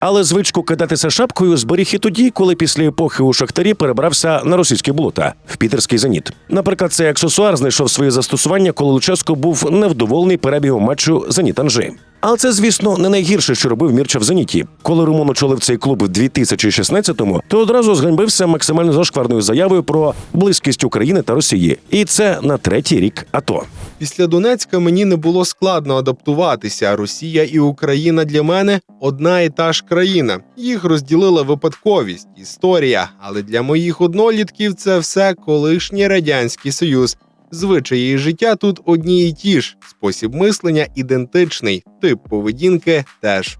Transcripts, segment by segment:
Але звичку кидатися шапкою зберіг і тоді, коли після епохи у Шахтарі перебрався на російські болота в пітерський зеніт. Наприклад, цей аксесуар знайшов своє застосування, коли Луческо був невдоволений перебігом матчу Зеніт Анжи. Але це, звісно, не найгірше, що робив Мірча в Зеніті. Коли Румун очолив цей клуб в 2016-му, то одразу зганьбився максимально зашкварною заявою про близькість України та Росії. І це на третій рік АТО. Після Донецька мені не було складно адаптуватися. Росія і Україна для мене одна і та ж країна. Їх розділила випадковість, історія. Але для моїх однолітків це все колишній радянський союз. Звичаї життя тут одні і ті ж. Спосіб мислення ідентичний, тип поведінки теж.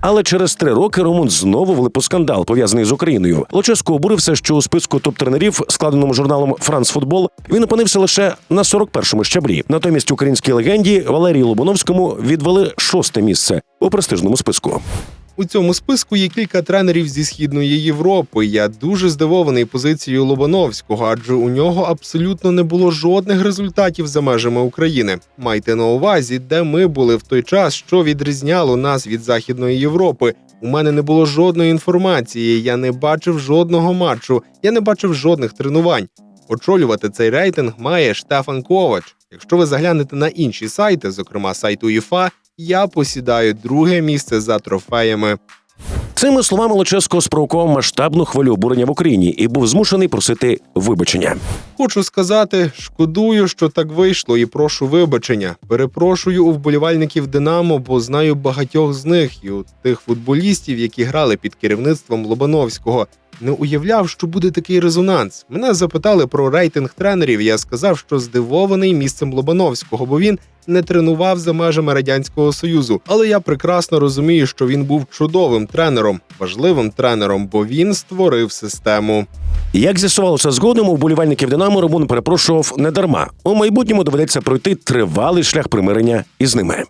Але через три роки Румун знову влип скандал, пов'язаний з Україною. Луческо обурився, що у списку топ-тренерів, складеному журналом Франс Футбол, він опинився лише на 41-му щаблі. Натомість українській легенді Валерію Лобановському відвели шосте місце у престижному списку. У цьому списку є кілька тренерів зі східної Європи. Я дуже здивований позицією Лобановського, адже у нього абсолютно не було жодних результатів за межами України. Майте на увазі, де ми були в той час, що відрізняло нас від Західної Європи. У мене не було жодної інформації. Я не бачив жодного матчу, я не бачив жодних тренувань. Очолювати цей рейтинг має Штефан Ковач. Якщо ви заглянете на інші сайти, зокрема сайт УЄФА, я посідаю друге місце за трофеями. Цими словами Луческо спровокував масштабну хвилю обурення в Україні і був змушений просити вибачення. Хочу сказати, шкодую, що так вийшло, і прошу вибачення. Перепрошую у вболівальників Динамо, бо знаю багатьох з них і у тих футболістів, які грали під керівництвом Лобановського. Не уявляв, що буде такий резонанс. Мене запитали про рейтинг тренерів. Я сказав, що здивований місцем Лобановського, бо він не тренував за межами радянського союзу. Але я прекрасно розумію, що він був чудовим тренером, важливим тренером, бо він створив систему. Як з'ясувалося згодом, у вболівальників Динамо Румун перепрошував не дарма. У майбутньому доведеться пройти тривалий шлях примирення із ними.